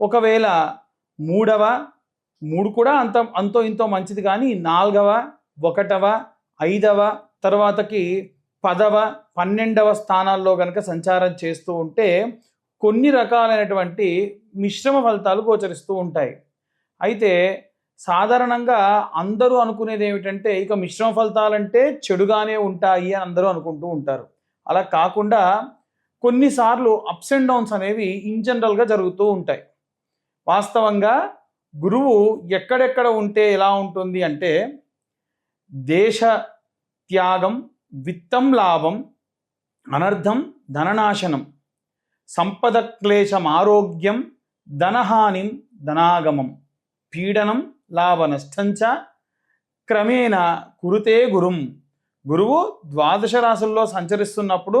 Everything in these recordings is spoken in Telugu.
ఒకవేళ మూడవ మూడు కూడా అంత అంతో ఇంతో మంచిది కానీ నాలుగవ ఒకటవ ఐదవ తర్వాతకి పదవ పన్నెండవ స్థానాల్లో కనుక సంచారం చేస్తూ ఉంటే కొన్ని రకాలైనటువంటి మిశ్రమ ఫలితాలు గోచరిస్తూ ఉంటాయి. అయితే సాధారణంగా అందరూ అనుకునేది ఏమిటంటే ఇక మిశ్రమ ఫలితాలంటే చెడుగానే ఉంటాయి అని అందరూ అనుకుంటూ ఉంటారు. అలా కాకుండా కొన్నిసార్లు అప్స్ అండ్ డౌన్స్ అనేవి ఇన్ జనరల్గా జరుగుతూ ఉంటాయి. వాస్తవంగా గురువు ఎక్కడెక్కడ ఉంటే ఎలా ఉంటుంది అంటే దేశ త్యాగం విత్తం లాభం అనర్థం ధననాశనం సంపద క్లేశం ఆరోగ్యం ధనహానిం ధనాగమం పీడనం లాభ నష్టంచ క్రమేణ కురుతే గురుం. గురువు ద్వాదశ రాశుల్లో సంచరిస్తున్నప్పుడు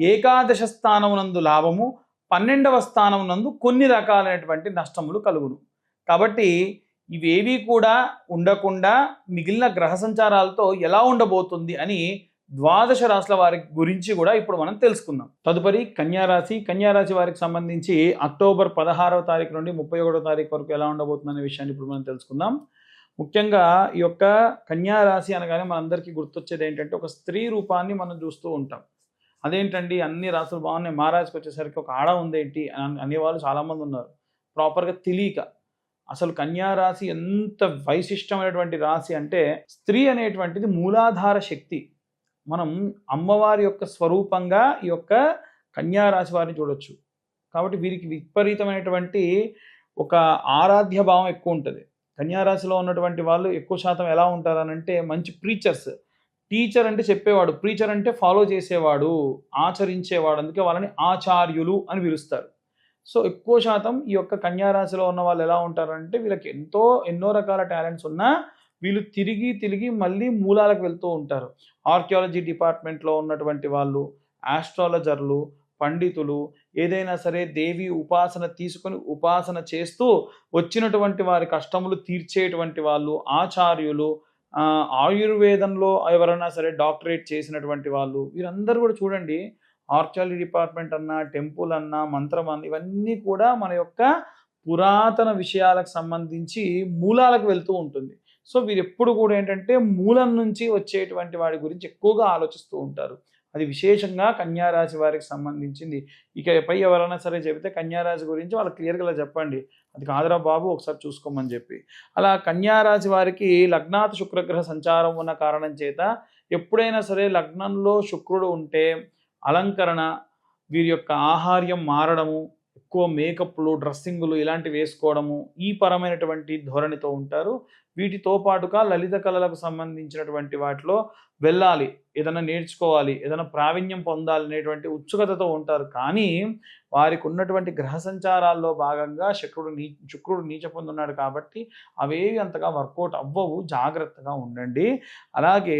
ఏకాదశ స్థానమునందు లాభము పన్నెండవ స్థానమునందు కొన్ని రకాలైనటువంటి నష్టములు కలుగును. కాబట్టి ఇవేవి కూడా ఉండకుండా మిగిలిన గ్రహ సంచారాలతో ఎలా ఉండబోతుంది అని ద్వాదశ రాశుల వారి గురించి కూడా ఇప్పుడు మనం తెలుసుకుందాం. తదుపరి కన్యారాశి కన్యారాశి వారికి సంబంధించి అక్టోబర్ పదహారవ తారీఖు నుండి ముప్పై ఒకటో తారీఖు వరకు ఎలా ఉండబోతుంది అనే విషయాన్ని ఇప్పుడు మనం తెలుసుకుందాం. ముఖ్యంగా ఈ యొక్క కన్యారాశి అనగానే మనందరికీ గుర్తొచ్చేది ఏంటంటే ఒక స్త్రీ రూపాన్ని మనం చూస్తూ ఉంటాం. అదేంటండి అన్ని రాష్ట్రాలు బాగున్నాయి. మా వచ్చేసరికి ఒక ఆడ ఉందేంటి అని అనేవాళ్ళు చాలామంది ఉన్నారు. ప్రాపర్గా తెలియక. అసలు కన్యా రాశి ఎంత వైశిష్టమైనటువంటి రాశి అంటే స్త్రీ అనేటువంటిది మూలాధార శక్తి. మనం అమ్మవారి యొక్క స్వరూపంగా ఈ యొక్క కన్యా రాశి వారిని చూడొచ్చు. కాబట్టి వీరికి విపరీతమైనటువంటి ఒక ఆరాధ్య భావం ఎక్కువ ఉంటుంది. కన్యారాశిలో ఉన్నటువంటి వాళ్ళు ఎక్కువ శాతం ఎలా ఉంటారనంటే మంచి ప్రీచర్స్ టీచర్ అంటే చెప్పేవాడు ప్రీచర్ అంటే ఫాలో చేసేవాడు ఆచరించేవాడు అందుకే వాళ్ళని ఆచార్యులు అని పిలుస్తారు. సో ఎక్కువ శాతం ఈ యొక్క కన్యారాశిలో ఉన్న వాళ్ళు ఎలా ఉంటారంటే వీళ్ళకి ఎంతో ఎన్నో రకాల టాలెంట్స్ ఉన్నా వీళ్ళు తిరిగి తిరిగి మళ్ళీ మూలాలకు వెళ్తూ ఉంటారు. ఆర్కియాలజీ డిపార్ట్మెంట్లో ఉన్నటువంటి వాళ్ళు ఆస్ట్రాలజర్లు పండితులు ఏదైనా సరే దేవి ఉపాసన తీసుకొని ఉపాసన చేస్తూ వచ్చినటువంటి వారి కష్టములు తీర్చేటువంటి వాళ్ళు ఆచార్యులు ఆయుర్వేదంలో ఎవరైనా సరే డాక్టరేట్ చేసినటువంటి వాళ్ళు వీరందరూ కూడా చూడండి ఆర్చాలజీ డిపార్ట్మెంట్ అన్నా టెంపుల్ అన్నా మంత్రం అన్న ఇవన్నీ కూడా మన యొక్క పురాతన విషయాలకు సంబంధించి మూలాలకు వెళ్తూ ఉంటుంది. సో వీరు ఎప్పుడు కూడా ఏంటంటే మూలం నుంచి వచ్చేటువంటి వాడి గురించి ఎక్కువగా ఆలోచిస్తూ ఉంటారు. అది విశేషంగా కన్యారాశి వారికి సంబంధించింది. ఇక పై ఎవరైనా సరే చెబితే కన్యారాశి గురించి వాళ్ళకి క్లియర్గా చెప్పండి. అది కాదురా బాబు ఒకసారి చూసుకోమని చెప్పి. అలా కన్యారాశి వారికి లగ్నాత్ శుక్రగ్రహ సంచారం ఉన్న కారణం చేత ఎప్పుడైనా సరే లగ్నంలో శుక్రుడు ఉంటే అలంకరణ వీరి యొక్క ఆహార్యం మారడము ఎక్కువ మేకప్లు డ్రెస్సింగులు ఇలాంటివి వేసుకోవడము ఈ పరమైనటువంటి ధోరణితో ఉంటారు. వీటితో పాటుగా లలిత కళలకు సంబంధించినటువంటి వాటిలో వెళ్ళాలి ఏదైనా నేర్చుకోవాలి ఏదైనా ప్రావీణ్యం పొందాలి అనేటువంటి ఉత్సుకతతో ఉంటారు. కానీ వారికి ఉన్నటువంటి గ్రహ సంచారాల్లో భాగంగా శుక్రుడు నీ శుక్రుడు నీచ పొందున్నాడు కాబట్టి అవేవి అంతగా వర్కౌట్ అవ్వవు. జాగ్రత్తగా ఉండండి. అలాగే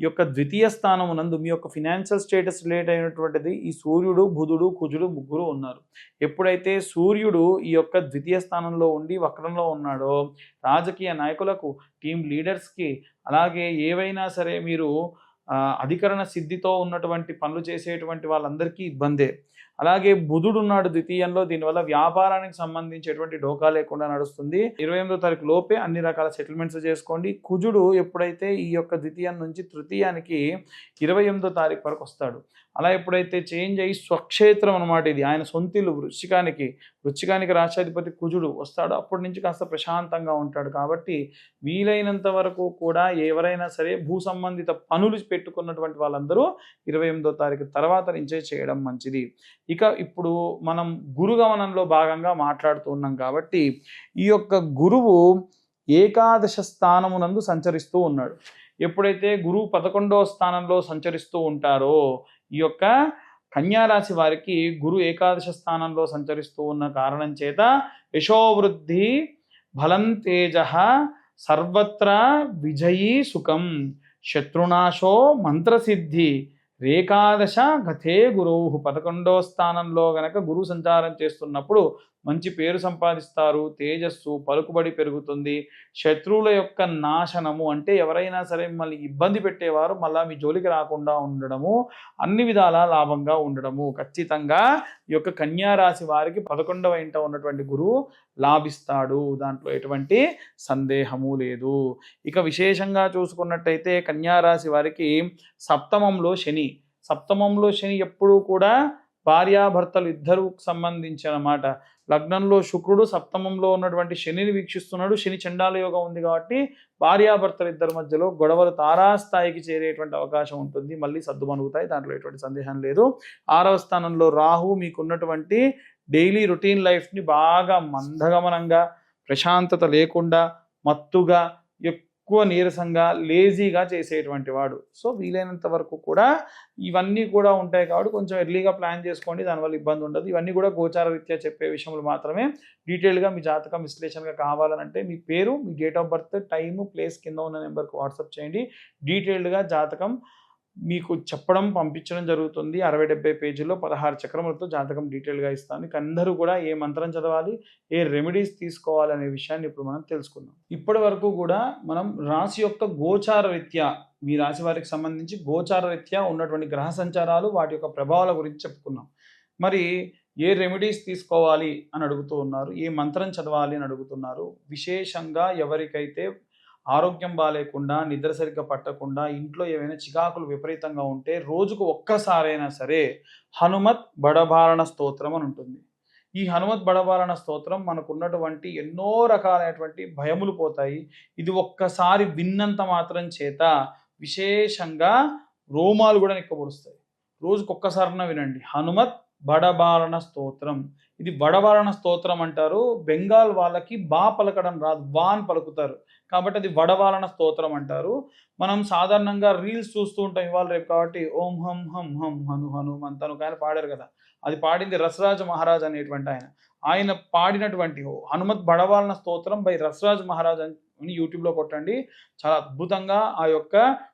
ఈ యొక్క ద్వితీయ స్థానం నందు మీ యొక్క ఫినాన్షియల్ స్టేటస్ రిలేట్ అయినటువంటిది ఈ సూర్యుడు బుధుడు కుజుడు ముగ్గురు ఉన్నారు. ఎప్పుడైతే సూర్యుడు ఈ యొక్క ద్వితీయ స్థానంలో ఉండి వక్రంలో ఉన్నాడో రాజకీయ నాయకులకు టీం లీడర్స్కి అలాగే ఏవైనా సరే మీరు అధికరణ సిద్ధితో ఉన్నటువంటి పనులు చేసేటువంటి వాళ్ళందరికీ ఇబ్బందే. అలాగే బుధుడు ఉన్నాడు ద్వితీయంలో దీనివల్ల వ్యాపారానికి సంబంధించేటువంటి డోకా లేకుండా నడుస్తుంది. ఇరవై ఎనిమిదో తారీఖు లోపే అన్ని రకాల సెటిల్మెంట్స్ చేసుకోండి. కుజుడు ఎప్పుడైతే ఈ యొక్క ద్వితీయం నుంచి తృతీయానికి ఇరవై ఎనిమిదో తారీఖు వరకు వస్తాడు. అలా ఎప్పుడైతే చేంజ్ అయ్యి స్వక్షేత్రం అనమాట ఇది. ఆయన సొంతిల్లు వృశ్చికానికి వృశ్చికానికి రాష్ట్రాధిపతి కుజుడు వస్తాడు. అప్పటి నుంచి కాస్త ప్రశాంతంగా ఉంటాడు. కాబట్టి వీలైనంత వరకు కూడా ఎవరైనా సరే భూ సంబంధిత పనులు పెట్టుకున్నటువంటి వాళ్ళందరూ ఇరవై ఎనిమిదో తారీఖు తర్వాత నుంచే చేయడం మంచిది. ఇక ఇప్పుడు మనం గురుగమనంలో భాగంగా మాట్లాడుతూ ఉన్నాం కాబట్టి ఈ యొక్క గురువు ఏకాదశ స్థానమునందు సంచరిస్తూ ఉన్నాడు. ఎప్పుడైతే గురువు పదకొండవ స్థానంలో సంచరిస్తూ ఉంటారో ఈ యొక్క కన్యారాశి వారికి గురు ఏకాదశ స్థానంలో సంచరిస్తూ ఉన్న కారణం చేత యశోవృద్ధి బలం తేజ సర్వత్రా విజయీ సుఖం. శత్రునాశో మంత్రసిద్ధి. రేకాదశ గతే గురువు. పదకొండో స్థానంలో గనక గురువు సంచారం చేస్తున్నప్పుడు మంచి పేరు సంపాదిస్తారు తేజస్సు పలుకుబడి పెరుగుతుంది. శత్రువుల యొక్క నాశనము అంటే ఎవరైనా సరే మిమ్మల్ని ఇబ్బంది పెట్టేవారు మళ్ళా మీ జోలికి రాకుండా ఉండడము అన్ని విధాల లాభంగా ఉండడము. ఖచ్చితంగా ఈ యొక్క కన్యా రాశి వారికి పదకొండవ ఇంట ఉన్నటువంటి గురువు లాభిస్తాడు. దాంట్లో ఎటువంటి సందేహము లేదు. ఇక విశేషంగా చూసుకున్నట్టయితే కన్యారాశి వారికి సప్తమంలో శని. సప్తమంలో శని ఎప్పుడూ కూడా భార్యాభర్తలు ఇద్దరు సంబంధించిన మాట లగ్నంలో శుక్రుడు సప్తమంలో ఉన్నటువంటి శనిని వీక్షిస్తున్నాడు. శని చండాల యోగం ఉంది కాబట్టి భార్యాభర్తలు ఇద్దరి మధ్యలో గొడవలు తారాస్థాయికి చేరేటువంటి అవకాశం ఉంటుంది. మళ్ళీ సర్దుమణుగుతాయి. దాంట్లో ఎటువంటి సందేహం లేదు. ఆరవ స్థానంలో రాహు మీకున్నటువంటి డైలీ రొటీన్ లైఫ్ని బాగా మందగమనంగా ప్రశాంతత లేకుండా మత్తుగా ఎక్కువ నీరసంగా లేజీగా చేసేటువంటి వాడు. సో వీలైనంత వరకు కూడా ఇవన్నీ కూడా ఉంటాయి కాబట్టి కొంచెం ఎర్లీగా ప్లాన్ చేసుకోండి దానివల్ల ఇబ్బంది ఉండదు. ఇవన్నీ కూడా గోచార రీత్యా చెప్పే విషయంలో మాత్రమే. డీటెయిల్గా మీ జాతకం విశ్లేషణగా కావాలనంటే మీ పేరు మీ date of birth time place కింద ఉన్న నెంబర్కి వాట్సాప్ చేయండి. డీటెయిల్డ్గా జాతకం మీకు చెప్పడం పంపించడం జరుగుతుంది. అరవై డెబ్బై పేజీల్లో పదహారు చక్రములతో జాతకం డీటెయిల్గా ఇస్తాను. ఇక అందరూ కూడా ఏ మంత్రం చదవాలి ఏ రెమెడీస్ తీసుకోవాలి అనే విషయాన్ని ఇప్పుడు మనం తెలుసుకుందాం. ఇప్పటి వరకు కూడా మనం రాశి యొక్క గోచార రీత్యా మీ రాశి వారికి సంబంధించి గోచార రీత్యా ఉన్నటువంటి గ్రహ సంచారాలు వాటి యొక్క ప్రభావాల గురించి చెప్పుకున్నాం. మరి ఏ రెమెడీస్ తీసుకోవాలి అని అడుగుతూ ఉన్నారు ఏ మంత్రం చదవాలి అని అడుగుతున్నారు. విశేషంగా ఎవరికైతే ఆరోగ్యం బాగాలేకుండా నిద్ర సరిగ్గా పట్టకుండా ఇంట్లో ఏమైనా చికాకులు విపరీతంగా ఉంటే రోజుకు ఒక్కసారైనా సరే హనుమత్ బడభారణ స్తోత్రం అని ఉంటుంది. ఈ హనుమత్ బడభారణ స్తోత్రం మనకున్నటువంటి ఎన్నో రకాలైనటువంటి భయములు పోతాయి. ఇది ఒక్కసారి విన్నంత మాత్రం చేత విశేషంగా రోమాలు కూడా నిక్కబొడుస్తాయి. రోజుకు ఒక్కసారిన వినండి. హనుమత్ బడబారణ స్తోత్రం. ఇది బడబారణ స్తోత్రం అంటారు. బెంగాల్ వాళ్ళకి బా పలకడం రాదు బా అని పలుకుతారు. కాబట్టి అది వడవాలన స్తోత్రం అంటారు. మనం సాధారణంగా రీల్స్ చూస్తూ ఉంటాం ఇవాళ రేపు కాబట్టి ఓం హం హం హం హను హను ఒక ఆయన పాడారు కదా. అది పాడింది రసరాజ మహారాజ్ అనేటువంటి ఆయన. ఆయన పాడినటువంటి హనుమత్ బడవాలన స్తోత్రం బై రసరాజ్ మహారాజ్ అని యూట్యూబ్లో కొట్టండి. చాలా అద్భుతంగా ఆ యొక్క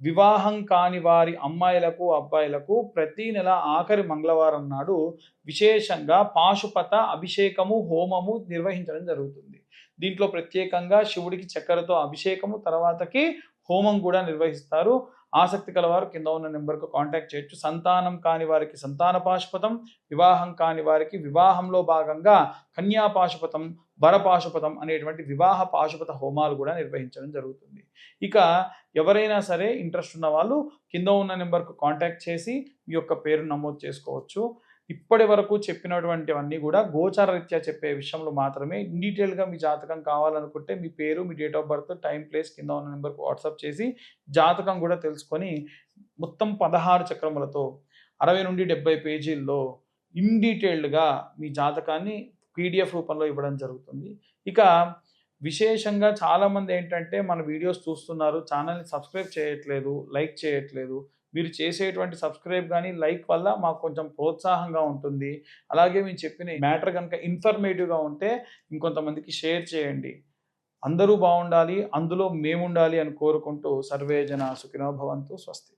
వివాహం కాని వారి అమ్మాయిలకు అబ్బాయిలకు ప్రతి నెల ఆఖరి మంగళవారం నాడు విశేషంగా పాశుపత అభిషేకము హోమము నిర్వహించడం జరుగుతుంది. దీంట్లో ప్రత్యేకంగా శివుడికి చక్కెరతో అభిషేకము తర్వాతకి హోమం కూడా నిర్వహిస్తారు. ఆసక్తి కలవారు కింద ఉన్న నెంబర్కు కాంటాక్ట్ చేయొచ్చు. సంతానం కాని వారికి సంతాన పాశుపతం వివాహం కాని వారికి వివాహంలో భాగంగా కన్యా పాశుపతం వరపాశుపతం అనేటువంటి వివాహ పాశుపత హోమాలు కూడా నిర్వహించడం జరుగుతుంది. ఇక ఎవరైనా సరే ఇంట్రెస్ట్ ఉన్న వాళ్ళు కింద ఉన్న నెంబర్కు కాంటాక్ట్ చేసి మీ యొక్క పేరు నమోదు చేసుకోవచ్చు. ఇప్పటి వరకు చెప్పినటువంటివన్నీ కూడా గోచారరీత్యా చెప్పే విషయంలో మాత్రమే. డీటెయిల్గా మీ జాతకం కావాలనుకుంటే మీ పేరు మీ date of birth time place కింద ఉన్న నెంబర్కి వాట్సాప్ చేసి జాతకం కూడా తెలుసుకొని మొత్తం పదహారు చక్రములతో అరవై నుండి డెబ్బై పేజీల్లో ఇన్ డీటెయిల్డ్గా మీ జాతకాన్ని పీడిఎఫ్ రూపంలో ఇవ్వడం జరుగుతుంది. ఇక విశేషంగా చాలామంది ఏంటంటే మన వీడియోస్ చూస్తున్నారు ఛానల్ని సబ్స్క్రైబ్ చేయట్లేదు లైక్ చేయట్లేదు మీరు చేసేటువంటి సబ్స్క్రైబ్ కానీ లైక్ వల్ల మాకు కొంచెం ప్రోత్సాహంగా ఉంటుంది. అలాగే మేము చెప్పిన మ్యాటర్ కనుక ఇన్ఫర్మేటివ్గా ఉంటే ఇంకొంతమందికి షేర్ చేయండి. అందరూ బాగుండాలి అందులో మేము ఉండాలి అని కోరుకుంటూ సర్వే జన సుఖినో భవంతు స్వస్తి.